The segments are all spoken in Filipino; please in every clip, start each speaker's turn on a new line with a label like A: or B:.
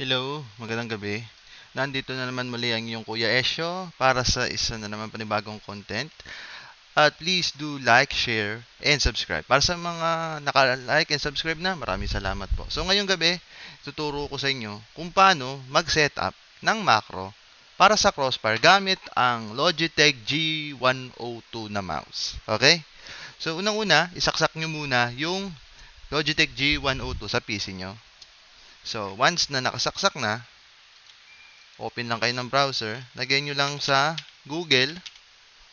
A: Hello, magandang gabi. Nandito na naman muli ang iyong Kuya Esyo para sa isa na naman panibagong content. At please do like, share, and subscribe. Para sa mga naka-like and subscribe na, maraming salamat po. So ngayong gabi, tuturo ko sa inyo kung paano mag-setup ng macro para sa crossfire gamit ang Logitech G102 na mouse. Okay? So unang-una, isaksak nyo muna yung Logitech G102 sa PC nyo. So, once na nakasaksak na, open lang kayo ng browser, lagay nyo lang sa Google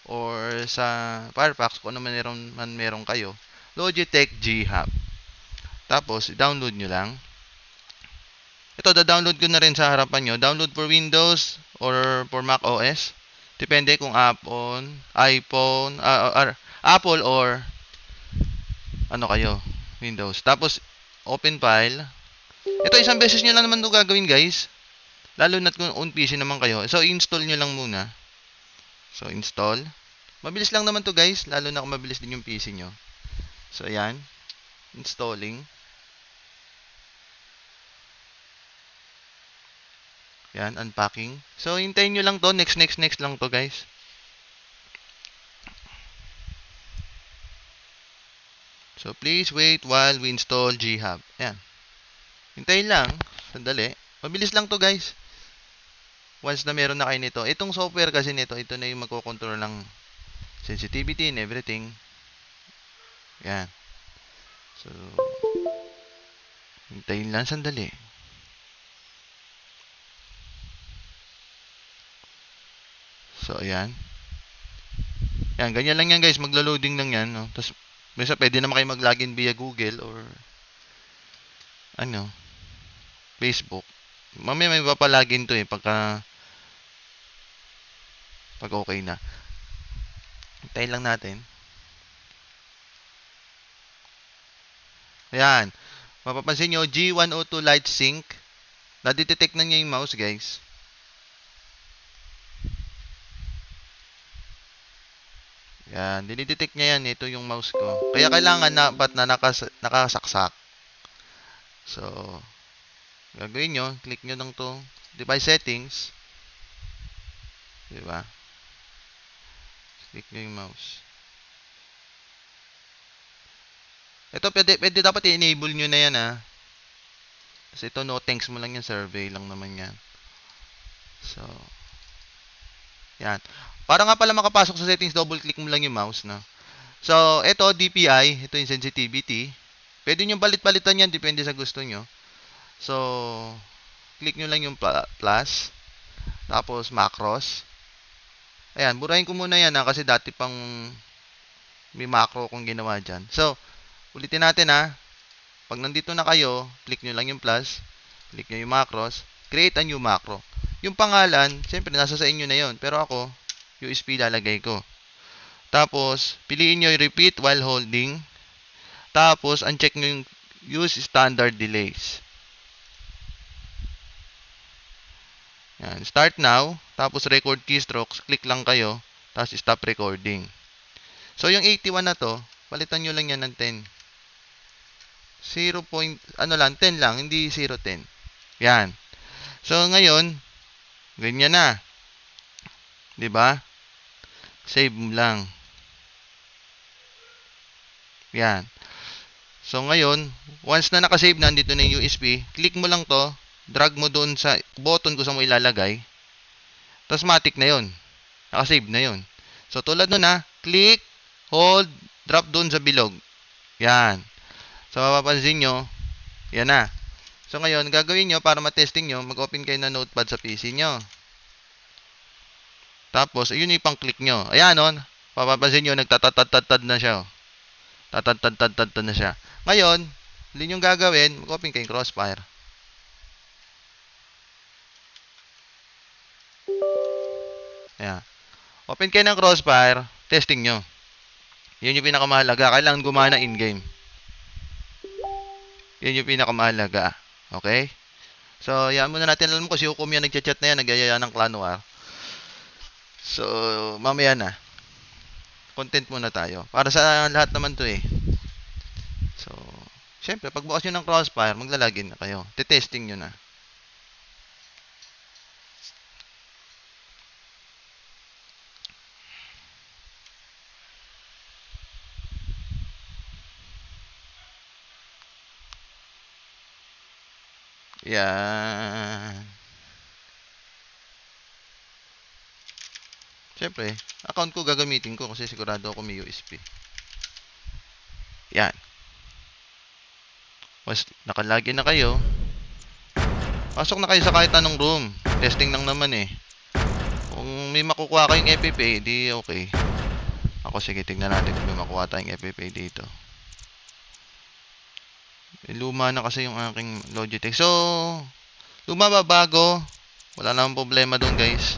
A: or sa Firefox kung ano man meron, man meron kayo, Logitech G Hub. Tapos, download nyo lang. Ito, da-download ko na rin sa harapan nyo. Download for Windows or for Mac OS. Depende kung iPhone, iPhone, ah, ah, Apple or ano kayo, Windows. Tapos, open file. Ito, isang beses nyo lang naman ito gagawin, guys. Lalo na kung on PC naman kayo. So, install nyo lang muna. So, install. Mabilis lang naman to guys. Lalo na kung mabilis din yung PC nyo. So, ayan. Installing. Yan, unpacking. So, hintayin nyo lang to. Next, next, next lang to, guys. So, please wait while we install G-Hub. Yan. Hintayin lang. Sandali. Mabilis lang to guys. Once na meron na kayo nito. Itong software kasi nito, ito na yung magkocontrol ng sensitivity and everything. Yan. So, hintayin lang sandali. So, ayan. Yan, ganyan lang yan guys. Maglo-loading lang yan. No? Tapos, Basta pwede naman kayo mag-login via Google or ano, Facebook. Mamaya may papalagin to eh pagka pag okay na. Hintayin lang natin. Ayan. Mapapansin nyo, G102 Light Sync. Nadidetect na niya yung mouse, guys. Yan. Dinidetect niya yan. Ito yung mouse ko. Kaya kailangan na, ba't na nakas, nakasaksak. So, gagawin nyo, click nyo lang to device settings. Diba? Click nyo yung mouse. Ito, pwede, pwede dapat i-enable nyo na yan, ha. Kasi ito, no thanks mo lang yan, survey lang naman yan. So, yan. Para nga pala makapasok sa settings, double click mo lang yung mouse, no. So, ito, DPI, ito yung sensitivity. Pwede nyo balit-balitan yan, depende sa gusto nyo. So, click nyo lang yung plus. Tapos, macros. Ayan, burahin ko muna yan ha, kasi dati pang may macro kong ginawa dyan. So, ulitin natin ha. Pag nandito na kayo, click nyo lang yung plus. Click nyo yung macros. Create a new macro. Yung pangalan, siyempre nasa sa inyo na yon Pero ako, USB lalagay ko. Tapos, piliin nyo yung repeat while holding. Tapos, uncheck nyo yung use standard delays. Yan. Start now. Tapos, record keystrokes. Click lang kayo. Tapos, stop recording. So, yung 81 na to, palitan nyo lang yan ng 10. 0. Point, ano lang, 10 lang. Hindi 0, 10. Yan. So, ngayon, ganyan na. ba? Save mo lang. Yan. So ngayon, once na naka-save na dito na yung USB, click mo lang to, drag mo doon sa button kung saan mo ilalagay. Tapos matik na 'yon. Naka-save na 'yon. So tulad nun ha, click, hold, drop doon sa bilog. Yan. So mapapansin nyo, yan na. So ngayon, gagawin nyo para matesting nyo, mag-open kayo ng notepad sa PC nyo. Tapos, yun yung pang-click nyo. Ayan, on. Papapansin nyo, nagtatatad-tad na siya. Oh. Tatatad-tad na siya. Ngayon, hindi yung gagawin, mag-open kayo crossfire. Ayan. Open kayo ng crossfire, testing nyo. Yun yung pinakamahalaga. Kailangan gumana in-game. Yun yung pinakamahalaga. Okay? So, yan muna natin. Alam mo kasi Hukom yan nagchat-chat na yan. Nagyayaya ng Clan War. So, mamaya na. Content muna tayo. Para sa lahat naman to eh. So, syempre, pagbukas nyo ng crossfire, maglalagin na kayo. Tetesting nyo na. Yan. Siyempre, account ko gagamitin ko kasi sigurado ako may USB. Yan. Mas nakalagin na kayo. Pasok na kayo sa kahit anong room. Testing lang naman eh. Kung may makukuha kayong FFA, di okay. Ako sige, tignan natin kung may makuha tayong FFA dito. Luma na kasi yung aking Logitech. So, luma ba bago? Wala namang problema doon guys.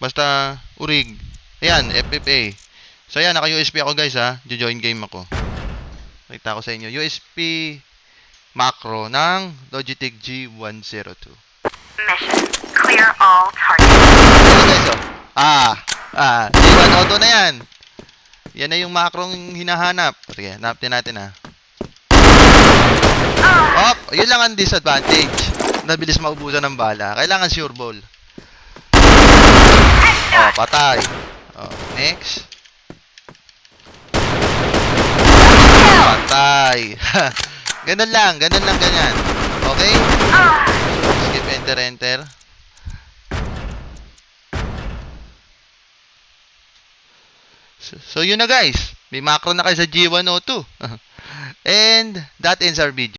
A: Basta, urig. Ayan, FFA. So, ayan, naka-USB ako guys ha. Jo-join game ako. Nakita ko sa inyo. USB macro ng Logitech G102.
B: Mission. Clear all targets.
A: Ayan guys oh. Ah, ah, G1 auto na yan. Yan na yung macro hinahanap. Sige, hanapin natin ha. Op, yun lang ang disadvantage. Nabilis maubusan ng bala. Kailangan sure ball. Oh, patay. Oh, next. Patay. ganun lang, ganun lang ganyan. Okay? Skip enter enter. So, so yun na guys. May macro na kayo sa G102. And that ends our video.